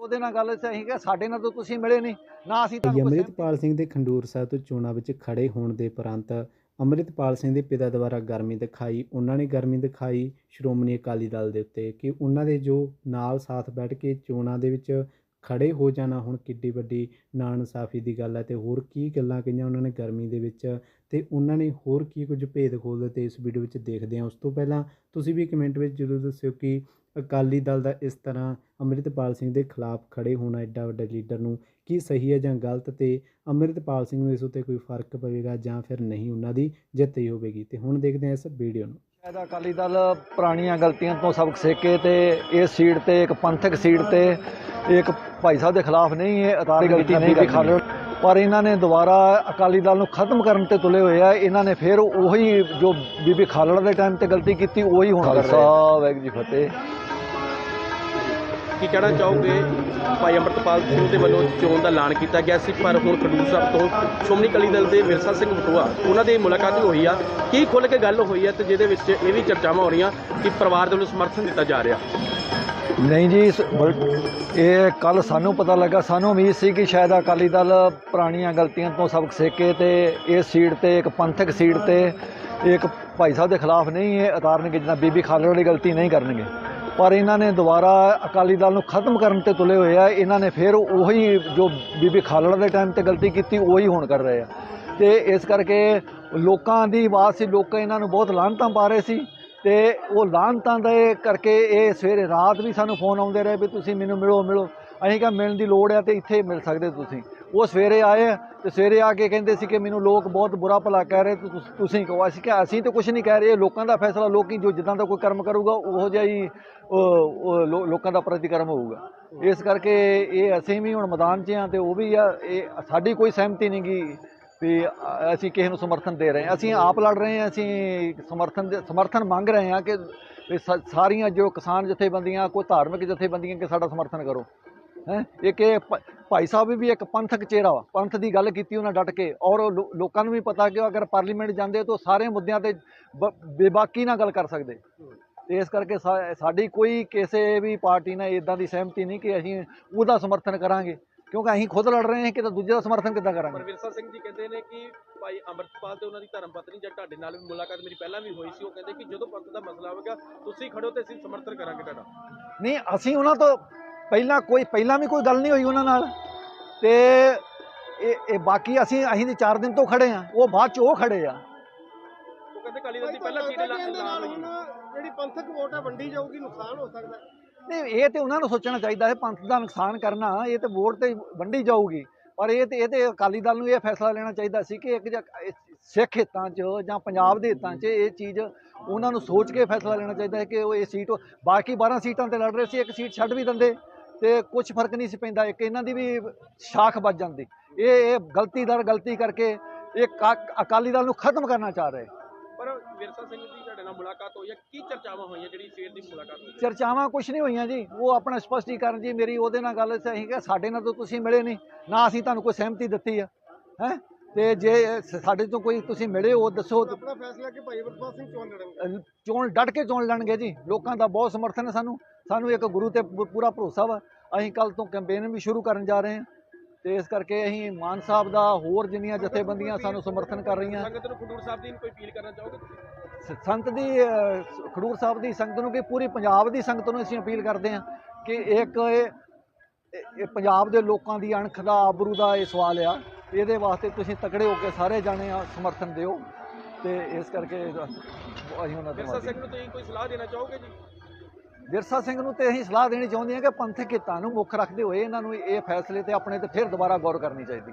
ਉਹਦੇ ਨਾਲ ਗੱਲ ਸਹੀ ਕਿ ਸਾਡੇ ਨਾਲ ਤਾਂ ਤੁਸੀਂ ਮਿਲੇ ਨਹੀਂ ਨਾ ਅਸੀਂ ਤੁਹਾਨੂੰ ਅੰਮ੍ਰਿਤਪਾਲ ਸਿੰਘ ਦੇ ਖੰਡੂਰ ਸਾਹਿਬ ਤੋਂ ਚੋਣਾਂ ਵਿੱਚ ਖੜੇ ਹੋਣ ਦੇ ਉਪਰੰਤ ਅੰਮ੍ਰਿਤਪਾਲ ਸਿੰਘ ਦੇ ਪਿਤਾ ਦੁਆਰਾ ਗਰਮੀ ਦਿਖਾਈ ਉਹਨਾਂ ਨੇ ਗਰਮੀ ਦਿਖਾਈ ਸ਼੍ਰੋਮਣੀ ਅਕਾਲੀ ਦਲ ਦੇ ਉੱਤੇ ਕਿ ਉਹਨਾਂ ਦੇ ਜੋ ਨਾਲ ਸਾਥ ਬੈਠ ਕੇ ਚੋਣਾਂ ਦੇ ਵਿੱਚ ਖੜੇ ਹੋ ਜਾਣਾ ਹੁਣ ਕਿੱਡੀ ਵੱਡੀ ਨਾਇਨਸਾਫੀ ਦੀ ਗੱਲ ਹੈ ਤੇ ਹੋਰ ਕੀ ਗੱਲਾਂ ਕਹੀਆਂ ਉਹਨਾਂ ਨੇ ਗਰਮੀ ਦੇ ਵਿੱਚ ਤੇ ਉਹਨਾਂ ਨੇ ਹੋਰ ਕੀ ਕੁਝ ਭੇਦ ਖੋਲ੍ਹੇ ਤੇ ਇਸ ਵੀਡੀਓ ਵਿੱਚ ਦੇਖਦੇ ਹਾਂ। ਉਸ ਤੋਂ ਪਹਿਲਾਂ ਤੁਸੀਂ ਵੀ ਕਮੈਂਟ ਵਿੱਚ ਜ਼ਰੂਰ ਦੱਸਿਓ ਕਿ ਅਕਾਲੀ ਦਲ ਦਾ ਇਸ ਤਰ੍ਹਾਂ ਅੰਮ੍ਰਿਤਪਾਲ ਸਿੰਘ ਦੇ ਖਿਲਾਫ ਖੜੇ ਹੋਣਾ ਐਡਾ ਵੱਡਾ ਲੀਡਰ ਨੂੰ ਕੀ ਸਹੀ ਹੈ ਜਾਂ ਗਲਤ ਤੇ ਅੰਮ੍ਰਿਤਪਾਲ ਸਿੰਘ ਨੂੰ ਇਸ ਉੱਤੇ ਕੋਈ ਫ਼ਰਕ ਪਵੇਗਾ ਜਾਂ ਫਿਰ ਨਹੀਂ, ਉਹਨਾਂ ਦੀ ਜਿੱਤ ਹੀ ਹੋਵੇਗੀ। ਤੇ ਹੁਣ ਦੇਖਦੇ ਹਾਂ ਇਸ ਵੀਡੀਓ ਨੂੰ। ਸ਼ਾਇਦ ਅਕਾਲੀ ਦਲ ਪੁਰਾਣੀਆਂ ਗਲਤੀਆਂ ਤੋਂ ਸਬਕ ਸਿੱਕੇ ਤੇ ਇਸ ਸੀਟ ਤੇ ਇੱਕ ਪੰਥਕ ਸੀਟ ਤੇ ਇੱਕ ਭਾਈ ਸਾਹਿਬ ਦੇ ਖਿਲਾਫ ਨਹੀਂ ਇਹ ਅਤਾਰੀ ਗਲਤੀ ਨਹੀਂ ਵੀ ਖਾਲੋ ਪਰ ਇਹਨਾਂ ਨੇ ਦੁਬਾਰਾ ਅਕਾਲੀ ਦਲ ਨੂੰ ਖਤਮ ਕਰਨ ਤੇ ਤੁਲੇ ਹੋਏ ਆ। ਇਹਨਾਂ ਨੇ ਫਿਰ ਉਹੀ ਜੋ ਬੀਬੀ ਖਾਲੜਾ ਦੇ ਟਾਈਮ ਤੇ ਗਲਤੀ ਕੀਤੀ ਉਹੀ ਹੁਣ ਕਰ ਰਹੇ ਆ। ਵਾਹਿਗੁਰੂ ਜੀ ਫਤਿਹ। ਕੀ ਕਹਿਣਾ ਚਾਹੋਗੇ ਭਾਈ ਅੰਮ੍ਰਿਤਪਾਲ ਸਿੰਘ ਦੇ ਵੱਲੋਂ ਚੋਣ ਦਾ ਐਲਾਨ ਕੀਤਾ ਗਿਆ ਸੀ, ਪਰ ਹੁਣ ਖਡੂਰ ਸਾਹਿਬ ਤੋਂ ਸ਼੍ਰੋਮਣੀ ਅਕਾਲੀ ਦਲ ਦੇ ਵਿਰਸਾ ਸਿੰਘ ਬਟੂਆ ਉਹਨਾਂ ਦੀ ਮੁਲਾਕਾਤ ਵੀ ਹੋਈ ਆ। ਕੀ ਖੁੱਲ੍ਹ ਕੇ ਗੱਲ ਹੋਈ ਆ ਤੇ ਜਿਹਦੇ ਵਿੱਚ ਇਹ ਵੀ ਚਰਚਾਵਾਂ ਹੋ ਰਹੀਆਂ ਕਿ ਪਰਿਵਾਰ ਦੇ ਵੱਲੋਂ ਸਮਰਥਨ ਦਿੱਤਾ ਜਾ ਰਿਹਾ? ਨਹੀਂ ਜੀ ਇਹ ਕੱਲ ਸਾਨੂੰ ਪਤਾ ਲੱਗਾ, ਸਾਨੂੰ ਉਮੀਦ ਸੀ ਕਿ ਸ਼ਾਇਦ ਅਕਾਲੀ ਦਲ ਪੁਰਾਣੀਆਂ ਗਲਤੀਆਂ ਤੋਂ ਸਬਕ ਸਿੱਕੇ ਤੇ ਇਸ ਸੀਟ ਤੇ, ਇੱਕ ਪੰਥਕ ਸੀਟ ਤੇ, ਇੱਕ ਭਾਈ ਸਾਹਿਬ ਦੇ ਖਿਲਾਫ ਨਹੀਂ, ਇਹ ਉਤਾਰਨਗੇ ਜਿੱਦਾਂ ਬੀਬੀ ਖਾਲੜੇ ਵਾਲੀ ਗਲਤੀ ਨਹੀਂ ਕਰਨਗੇ। ਪਰ ਇਹਨਾਂ ਨੇ ਦੁਬਾਰਾ ਅਕਾਲੀ ਦਲ ਨੂੰ ਖਤਮ ਕਰਨ ਤੇ ਤੁਲੇ ਹੋਏ ਆ। ਇਹਨਾਂ ਨੇ ਫਿਰ ਉਹੀ ਜੋ ਬੀਬੀ ਖਾਲੜਾ ਦੇ ਟਾਈਮ ਤੇ ਗਲਤੀ ਕੀਤੀ, ਉਹੀ ਹੁਣ ਕਰ ਰਹੇ ਆ। ਤੇ ਇਸ ਕਰਕੇ ਲੋਕਾਂ ਦੀ ਆਵਾਜ਼ ਸੀ, ਲੋਕ ਇਹਨਾਂ ਨੂੰ ਬਹੁਤ ਲਾਹਨਤਾਂ ਪਾ ਰਹੇ ਸੀ। ਤੇ ਉਹ ਲਾਹਨਤਾਂ ਦੇ ਕਰਕੇ ਇਹ ਸਵੇਰੇ ਰਾਤ ਵੀ ਸਾਨੂੰ ਫੋਨ ਆਉਂਦੇ ਰਹੇ ਵੀ ਤੁਸੀਂ ਮੈਨੂੰ ਮਿਲੋ ਮਿਲੋ। ਅਸੀਂ ਕਿਹਾ, ਮਿਲਣ ਦੀ ਲੋੜ ਹੈ ਤੇ ਇੱਥੇ ਮਿਲ ਸਕਦੇ ਤੁਸੀਂ। ਉਹ ਸਵੇਰੇ ਆਏ ਤੇ ਸਵੇਰੇ ਆ ਕੇ ਕਹਿੰਦੇ ਸੀ ਕਿ ਮੈਨੂੰ ਲੋਕ ਬਹੁਤ ਬੁਰਾ ਭਲਾ ਕਹਿ ਰਹੇ, ਤੇ ਤੁਸੀਂ ਕਹੋ। ਅਸੀਂ ਕਿਹਾ, ਅਸੀਂ ਤਾਂ ਕੁਝ ਨਹੀਂ ਕਹਿ ਰਹੇ। ਲੋਕਾਂ ਦਾ ਫੈਸਲਾ, ਲੋਕੀ ਜੋ ਜਿੱਦਾਂ ਦਾ ਕੋਈ ਕਰਮ ਕਰੂਗਾ, ਉਹੋ ਜਿਹਾ ਹੀ, ਉਹ- ਲੋਕਾਂ ਦਾ ਪ੍ਰਤੀਕਰਮ ਹੋਊਗਾ। ਇਸ ਕਰਕੇ ਇਹ ਅਸੀਂ ਵੀ ਹੁਣ ਮੈਦਾਨ 'ਚ ਆ ਤੇ ਉਹ ਵੀ ਆ, ਇਹ ਸਾਡੀ ਕੋਈ ਸਹਿਮਤੀ ਨਹੀਂ ਗੀ ਵੀ ਅਸੀਂ ਕਿਸੇ ਨੂੰ ਸਮਰਥਨ ਦੇ ਰਹੇ ਹਾਂ। ਅਸੀਂ ਆਪ ਲੜ ਰਹੇ ਹਾਂ, ਅਸੀਂ ਸਮਰਥਨ ਦੇ ਸਮਰਥਨ ਮੰਗ ਰਹੇ ਹਾਂ ਕਿ ਸਾਰੀਆਂ ਜੋ ਕਿਸਾਨ ਜਥੇਬੰਦੀਆਂ, ਕੋਈ ਧਾਰਮਿਕ ਜਥੇਬੰਦੀਆਂ ਕਿ ਸਾਡਾ ਸਮਰਥਨ ਕਰੋ। ਹੈ? ਇੱਕ ਇਹ ਭ- ਭਾਈ ਸਾਹਿਬ ਵੀ ਇੱਕ ਪੰਥਕ ਚਿਹਰਾ ਵਾ। ਪੰਥ ਦੀ ਗੱਲ ਕੀਤੀ ਉਹਨਾਂ ਡਟ ਕੇ। ਔਰ ਲੋਕਾਂ ਨੂੰ ਵੀ ਪਤਾ ਕਿ ਅਗਰ ਪਾਰਲੀਮੈਂਟ ਜਾਂਦੇ ਤਾਂ ਸਾਰੇ ਮੁੱਦਿਆਂ ਤੇ ਬੇਬਾਕੀ ਨਾਲ ਗੱਲ ਕਰ ਸਕਦੇ। ਇਸ ਕਰਕੇ ਸਾਡੀ ਕੋਈ ਕਿਸੇ ਵੀ ਪਾਰਟੀ ਨਾਲ ਇਦਾਂ ਦੀ ਸਹਿਮਤੀ ਨਹੀਂ ਕਿ ਅਸੀਂ ਉਹਦਾ ਸਮਰਥਨ ਕਰਾਂਗੇ। ਕਿਉਂਕਿ ਅਸੀਂ ਖੁਦ ਲੜ ਰਹੇ ਹਾਂ ਕਿ ਤਾਂ ਦੂਜੇ ਦਾ ਸਮਰਥਨ ਕਿੱਦਾਂ ਕਰਾਂਗੇ? ਵਿਰਸਾ ਸਿੰਘ ਜੀ ਕਹਿੰਦੇ ਨੇ ਕਿ ਭਾਈ ਅੰਮ੍ਰਿਤਪਾਲ ਤੇ ਉਹਨਾਂ ਦੀ ਧਰਮ ਪਤਨੀ ਜਾਂ ਤੁਹਾਡੇ ਨਾਲ ਵੀ ਮੁਲਾਕਾਤ ਮੇਰੀ ਪਹਿਲਾਂ ਵੀ ਹੋਈ ਸੀ। ਉਹ ਕਹਿੰਦੇ ਕਿ ਜਦੋਂ ਪੰਥ ਦਾ ਮਸਲਾ ਹੋਵੇਗਾ ਤੁਸੀਂ ਖੜੋ ਤੇ ਅਸੀਂ ਸਮਰਥਨ ਕਰਾਂਗੇ ਤੁਹਾਡਾ। ਨਹੀਂ ਅਸੀਂ ਉਹਨਾਂ ਤੋਂ ਪਹਿਲਾਂ ਕੋਈ ਪਹਿਲਾਂ ਵੀ ਕੋਈ ਗੱਲ ਨਹੀਂ ਹੋਈ ਉਹਨਾਂ ਨਾਲ। ਤੇ ਇਹ ਇਹ ਬਾਕੀ ਅਸੀਂ ਅਸੀਂ ਦੇ 4 ਦਿਨ ਤੋਂ ਖੜੇ ਆ। ਉਹ ਬਾਅਦ ਚ ਉਹ ਖੜੇ ਆ। ਉਹ ਕਹਿੰਦੇ ਕਾਲੀ ਦਲ ਦੀ ਪਹਿਲਾਂ ਸੀਟ ਐਲਾਨ ਹੋਈ ਜਿਹੜੀ ਪੰਥਕ ਵੋਟ ਹੈ ਵੰਡੀ ਜਾਊਗੀ ਨੁਕਸਾਨ ਹੋ ਸਕਦਾ ਹੈ। ਨਹੀਂ ਇਹ ਤੇ ਉਹਨਾਂ ਨੂੰ ਸੋਚਣਾ ਚਾਹੀਦਾ ਹੈ ਪੰਥ ਦਾ ਨੁਕਸਾਨ ਕਰਨਾ ਇਹ ਤੇ ਵੋਟ ਤੇ ਵੰਡੀ ਜਾਊਗੀ। ਪਰ ਇਹ ਤੇ ਇਹ ਤੇ ਅਕਾਲੀ ਦਲ ਨੂੰ ਇਹ ਫੈਸਲਾ ਲੈਣਾ ਚਾਹੀਦਾ ਸੀ ਕਿ ਇੱਕ ਸਿੱਖ ਹਿੱਤਾਂ 'ਚ ਜਾਂ ਪੰਜਾਬ ਦੇ ਹਿੱਤਾਂ 'ਚ ਇਹ ਚੀਜ਼ ਉਹਨਾਂ ਨੂੰ ਸੋਚ ਕੇ ਫੈਸਲਾ ਲੈਣਾ ਚਾਹੀਦਾ ਹੈ ਕਿ ਉਹ ਇਹ ਸੀਟ ਬਾਕੀ 12 ਸੀਟਾਂ ਤੇ ਲੜ ਰਹੇ ਸੀ ਇੱਕ ਸੀਟ ਛੱਡ ਵੀ ਦਿੰਦੇ। ਤੇ ਕੁਝ ਫ਼ਰਕ ਨਹੀਂ ਸੀ ਪੈਂਦਾ ਇੱਕ ਇਹਨਾਂ ਦੀ ਵੀ ਸ਼ਾਖ ਵੱਜ ਜਾਂਦੀ। ਇਹ ਇਹ ਗਲਤੀ ਦਰ ਗਲਤੀ ਕਰਕੇ ਇਹ ਅਕਾਲੀ ਦਲ ਨੂੰ ਖਤਮ ਕਰਨਾ ਚਾਹ ਰਹੇ। ਪਰ ਵਿਰਸਾ ਸਿੰਘ ਦੀ ਤੁਹਾਡੇ ਨਾਲ ਮੁਲਾਕਾਤ ਹੋਈ ਹੈ ਕੀ ਚਰਚਾਵਾਂ ਹੋਈਆਂ ਜਿਹੜੀ ਸਵੇਰ ਦੀ ਮੁਲਾਕਾਤ ਹੋਈ? ਚਰਚਾਵਾਂ ਕੁਝ ਨਹੀਂ ਹੋਈਆਂ ਜੀ ਉਹ ਆਪਣਾ ਸਪਸ਼ਟੀਕਰਨ ਜੀ ਮੇਰੀ ਉਹਦੇ ਨਾਲ ਗੱਲ ਸਹੀ ਕਿ ਸਾਡੇ ਨਾਲ ਤਾਂ ਤੁਸੀਂ ਮਿਲੇ ਨਹੀਂ ਨਾ ਅਸੀਂ ਤੁਹਾਨੂੰ ਕੋਈ ਸਹਿਮਤੀ ਦਿੱਤੀ ਆ ਹੈ? ਤੇ ਜੇ ਸਾਡੇ ਤੋਂ ਕੋਈ ਤੁਸੀਂ ਮਿਲੇ ਹੋ ਦੱਸੋ ਆਪਣਾ ਫੈਸਲਾ ਕਿ ਭਾਈ ਵਰਪਾਲ ਸਿੰਘ ਚੋਣ ਲੜਨਗੇ? ਚੋਣ ਡਟ ਕੇ ਚੋਣ ਲੜਨਗੇ ਜੀ ਲੋਕਾਂ ਦਾ ਬਹੁਤ ਸਮਰਥਨ ਹੈ ਸਾਨੂੰ ਸਾਨੂੰ ਇੱਕ ਗੁਰੂ ਤੇ ਪੂਰਾ ਭਰੋਸਾ ਵਾ। ਅਸੀਂ ਕੱਲ ਤੋਂ ਕੈਂਪੇਨ ਵੀ ਸ਼ੁਰੂ ਕਰਨ ਜਾ ਰਹੇ ਹਾਂ। ਤੇ ਇਸ ਕਰਕੇ ਅਸੀਂ ਮਾਨ ਸਾਹਿਬ ਦਾ ਹੋਰ ਜਿੰਨੀਆਂ ਜਥੇਬੰਦੀਆਂ ਸਾਨੂੰ ਸਮਰਥਨ ਕਰ ਰਹੀਆਂ। ਸੰਗਤ ਨੂੰ ਖਡੂਰ ਸਾਹਿਬ ਦੀ ਕੋਈ ਅਪੀਲ ਕਰਨਾ ਚਾਹੋਗੇ ਤੁਸੀਂ? ਸੰਤ ਦੀ ਖਡੂਰ ਸਾਹਿਬ ਦੀ ਸੰਗਤ ਨੂੰ ਕਿ ਪੂਰੀ ਪੰਜਾਬ ਦੀ ਸੰਗਤ ਨੂੰ ਅਸੀਂ ਅਪੀਲ ਕਰਦੇ ਹਾਂ ਕਿ ਇੱਕ ਇਹ ਪੰਜਾਬ ਦੇ ਲੋਕਾਂ ਦੀ ਅਣਖ ਦਾ ਆਬਰੂ ਦਾ ਇਹ ਸਵਾਲ ਆ। ਇਹਦੇ ਵਾਸਤੇ ਤੁਸੀਂ ਤਕੜੇ ਹੋ ਕੇ ਸਾਰੇ ਜਾਣੇ ਆ ਸਮਰਥਨ ਦਿਓ। ਤੇ ਇਸ ਕਰਕੇ ਅਸੀਂ ਉਹਨਾਂ ਦਾ ਸਿੰਘ ਨੂੰ ਤੁਸੀਂ ਕੋਈ ਸਲਾਹ ਦੇਣਾ ਚਾਹੋਗੇ ਜੀ? ਵਿਰਸਾ ਸਿੰਘ ਨੂੰ ਤੇ ਅਸੀਂ ਸਲਾਹ ਦੇਣੀ ਚਾਹੁੰਦੇ ਹਾਂ ਕਿ ਪੰਥਕ ਹਿੱਤਾਂ ਨੂੰ ਮੁੱਖ ਰੱਖਦੇ ਹੋਏ ਇਹਨਾਂ ਨੂੰ ਇਹ ਫੈਸਲੇ ਤੇ ਆਪਣੇ ਤੇ ਫਿਰ ਦੁਬਾਰਾ ਗੌਰ ਕਰਨੀ ਚਾਹੀਦੀ।